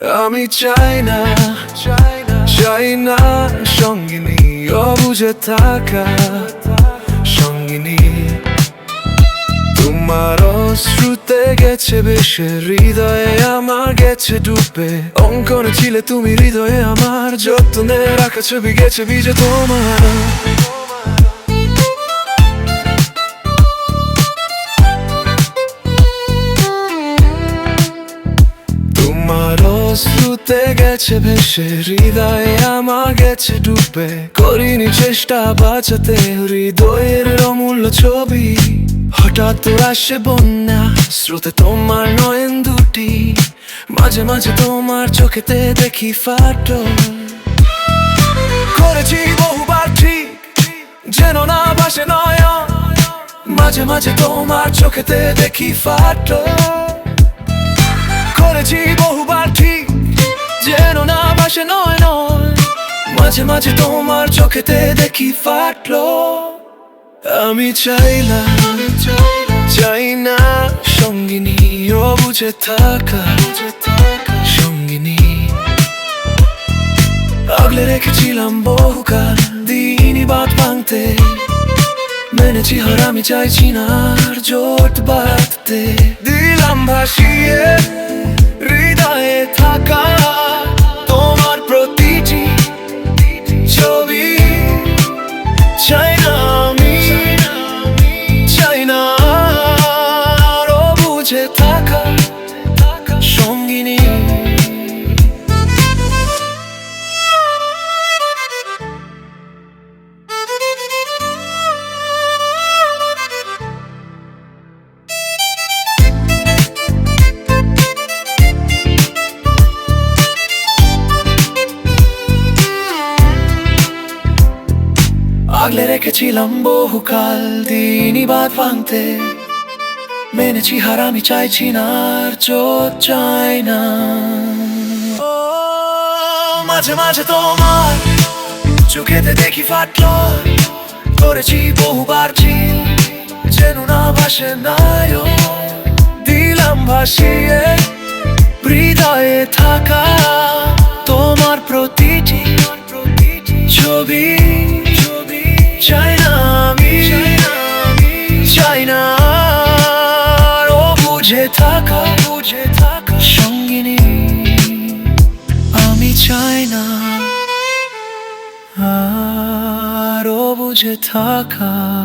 আমি চাই না চাই না চাই না সঙ্গিনী, অবুঝে থাকা সঙ্গিনী। তোমার অশ্রুতে গেছে বেশে, হৃদয়ে আমার গেছে ডুবে। অঙ্কনে ছিলে তুমি, হৃদয়ে আমার যত্নে রাখা ছবি গেছে বিজে তোমার। অশ্রুতে গেছে ভেসে, হৃদয়ে আমার গেছে ডুবে। করিনি চেষ্টা বাঁচাতে, হৃদয়ের অমূল্য ছবি। হঠাৎ আসে বন্যা, স্রোতে তোমার নয়ন দুটি। মাঝে মাঝে তোমার চোখেতে দেখি ফাটো করেছি বহুবার ঠিক, যেন না ভাসে নয়ন। মাঝে মাঝে তোমার চোখেতে দেখি ফাটো করেছি বহুবার ঠিক যেন না ভাসে নয় নয়। মাঝে মাঝে তোমার চোখেতে দেখি ফাটলো। আমি চাইলাম চাই না সঙ্গিনী ও বুঝে থাকা সঙ্গিনী। আগলে রেখেছিলাম বহুকাল, দিনই বাদ ভাঙতে। মেনেছি হার আমি চাইছি না আর জোট বাঁধতে। দিলাম ভাসিয়ে বুঝে থাকা সঙ্গিনী। আগলে রেখেছিলাম বহুকাল দিনই বাদ ভাঙতে। মেনেছি হার আমি চাইছি না, আর চোখ চাই না। ও, মাঝে মাঝে তোমার চোখেতে দেখি ফাটলো। করেছি বহুবার চিল, যেন না ভাসে নায়। দিলাম ভাসিয়ে, হৃদয়ে থাকা। থাকা বুঝে থাকা সঙ্গিনী। আমি চাই না আরও বুঝে থাকা।